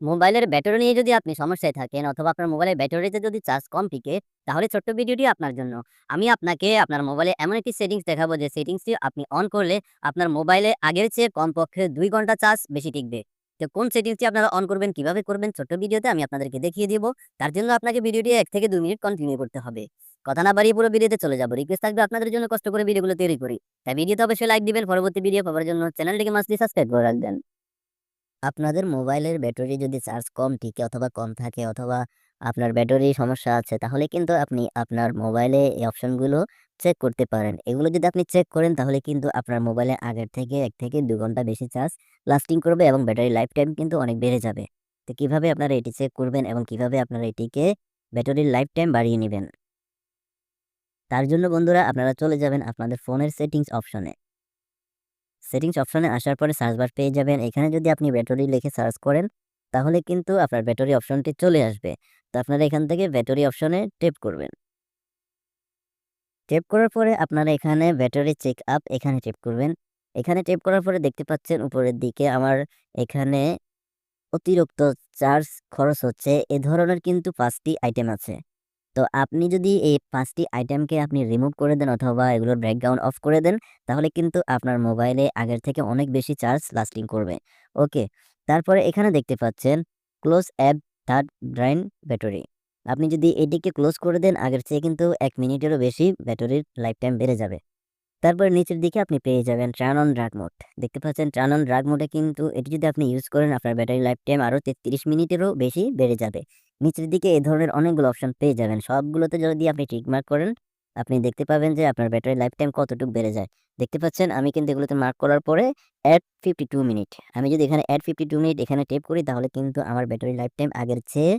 মোবাইলের ব্যাটারি নিয়ে যদি আপনি সমস্যায় থাকেন অথবা আপনার মোবাইলের ব্যাটারিতে যদি চার্জ কম টিকে, তাহলে ছোট্ট ভিডিওটি আপনার জন্য। আমি আপনাকে আপনার মোবাইলে এমন একটি সেটিংস দেখাবো যে সেটিংসটি আপনি অন করলে আপনার মোবাইলে আগের চেয়ে কমপক্ষে দুই ঘণ্টা চার্জ বেশি টিকবে। তো কোন সেটিংসটি আপনারা অন করবেন, কীভাবে করবেন, ছোট্ট ভিডিওতে আমি আপনাদেরকে দেখিয়ে দিব। তার জন্য আপনাকে ভিডিওটি এক থেকে দুই মিনিট কন্টিনিউ করতে হবে। কথা না বাড়িয়ে পুরো ভিডিওতে চলে যাব। রিকোয়েস্ট থাকবে আপনাদের জন্য কষ্ট করে ভিডিওগুলো তৈরি করি। তাই ভিডিওতে অবশ্যই লাইক দিবেন। পরবর্তী ভিডিও পাওয়ার জন্য চ্যানেলটিকে মাস্টলি সাবস্ক্রাইব করে রাখবেন। আপনাদের মোবাইলের ব্যাটারি যদি চার্জ কম টিকে অথবা কম থাকে অথবা আপনার ব্যাটারি সমস্যা আছে, তাহলে কিন্তু আপনি আপনার মোবাইলে এই অপশনগুলো চেক করতে পারেন। এগুলো যদি আপনি চেক করেন, তাহলে কিন্তু আপনার মোবাইলে আগের থেকে এক থেকে দু ঘণ্টা বেশি চার্জ লাস্টিং করবে এবং ব্যাটারি লাইফ টাইম কিন্তু অনেক বেড়ে যাবে। তো কীভাবে আপনারা এটি চেক করবেন এবং কীভাবে আপনারা এটিকে ব্যাটারির লাইফ টাইম বাড়িয়ে নেবেন? তার জন্য বন্ধুরা, আপনারা চলে যাবেন আপনাদের ফোনের সেটিংস অপশনে সেটিংস অপশনে আসার পরে সার্চ বার পেয়ে যাবেন। এখানে যদি আপনি ব্যাটারি লিখে সার্চ করেন, তাহলে কিন্তু আপনার ব্যাটারি অপশনটি চলে আসবে। তো আপনারা এখান থেকে ব্যাটারি অপশনে টেপ করবেন। টেপ করার পরে আপনারা এখানে ব্যাটারি চেক আপ এখানে টেপ করবেন। এখানে টেপ করার পরে দেখতে পাচ্ছেন উপরের দিকে আমার এখানে অতিরিক্ত চার্জ খরচ হচ্ছে। এ ধরনের কিন্তু পাঁচটি আইটেম আছে। তো আপনি যদি এই পাঁচটি আইটেমকে আপনি রিমুভ করে দেন অথবা এগুলোর ব্যাকগ্রাউন্ড অফ করে দেন, তাহলে কিন্তু আপনার মোবাইলে আগের থেকে অনেক বেশি চার্জ লাস্টিং করবে। ওকে তারপরে এখানে দেখতে পাচ্ছেন close app third drain battery আপনি যদি এটিকে ক্লোজ করে দেন, আগের চেয়ে কিন্তু এক মিনিটেরও বেশি ব্যাটারির লাইফ টাইম বেড়ে যাবে। তারপরে নিচের দিকে আপনি পেয়ে যাবেন ট্রান অন ড্রাগ মোড দেখতে পাচ্ছেন ট্রান অন ড্রাগ মোডে কিন্তু এটি যদি আপনি ইউজ করেন, আপনার ব্যাটারি লাইফ টাইম আরও তেত্রিশ মিনিটেরও বেশি বেড়ে যাবে। নিচের দিকে এই ধরনের অনেকগুলো অপশন পেয়ে যাবেন। সবগুলোতে যদি আপনি টিকমার্ক করেন, আপনি দেখতে পাবেন যে আপনার ব্যাটারি লাইফ টাইম কতটুকু বেড়ে যায়। দেখতে পাচ্ছেন, আমি কিন্তু এগুলোতে মার্ক করার পরে অ্যাড ফিফটি টু মিনিট আমি যদি এখানে অ্যাড ফিফটি টু মিনিট এখানে টেপ করি, তাহলে কিন্তু আমার ব্যাটারি লাইফ টাইম আগের চেয়ে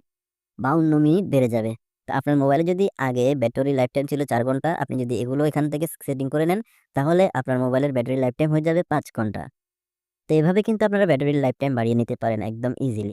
বাউন্ন মিনিট বেড়ে যাবে। তো আপনার মোবাইলে যদি আগে ব্যাটারি লাইফ টাইম ছিল চার ঘণ্টা, আপনি যদি এগুলো এখান থেকে সেটিং করে নেন, তাহলে আপনার মোবাইলের ব্যাটারি লাইফ টাইম হয়ে যাবে পাঁচ ঘণ্টা। তো এভাবে কিন্তু আপনারা ব্যাটারির লাইফ টাইম বাড়িয়ে নিতে পারেন একদম ইজিলি